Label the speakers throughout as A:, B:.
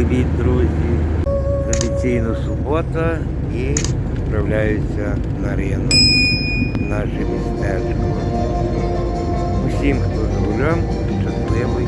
A: Привіт, друзі! Традиційно субота і відправляюся на ринок наше містечко. Усім, хто за рулем, щасливої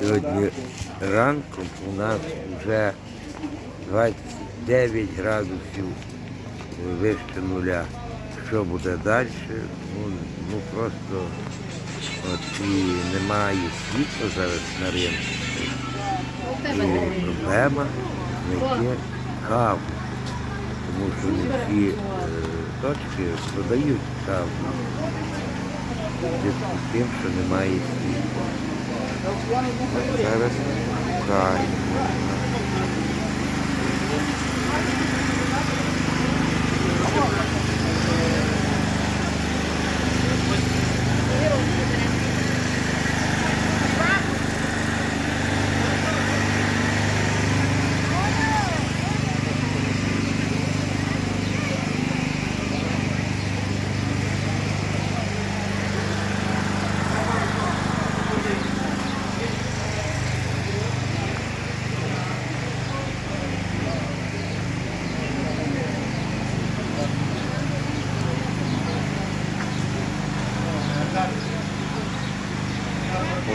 A: Сьогодні ранком у нас вже 29 градусів вище нуля. Що буде далі? Ну, ну просто от, і немає світла зараз на ринку. І проблема знайти каву. Тому що не всі е, точки продають каву. Зв'язку з тим, що немає світла. Зараз шукаємо.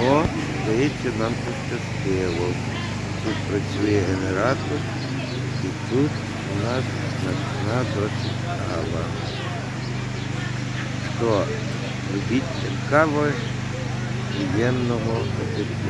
A: О, здається, нам пощастило. Тут працює генератор і тут у нас ночна досить кава. Що, любитель кави приємного апетиту.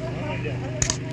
A: Yeah.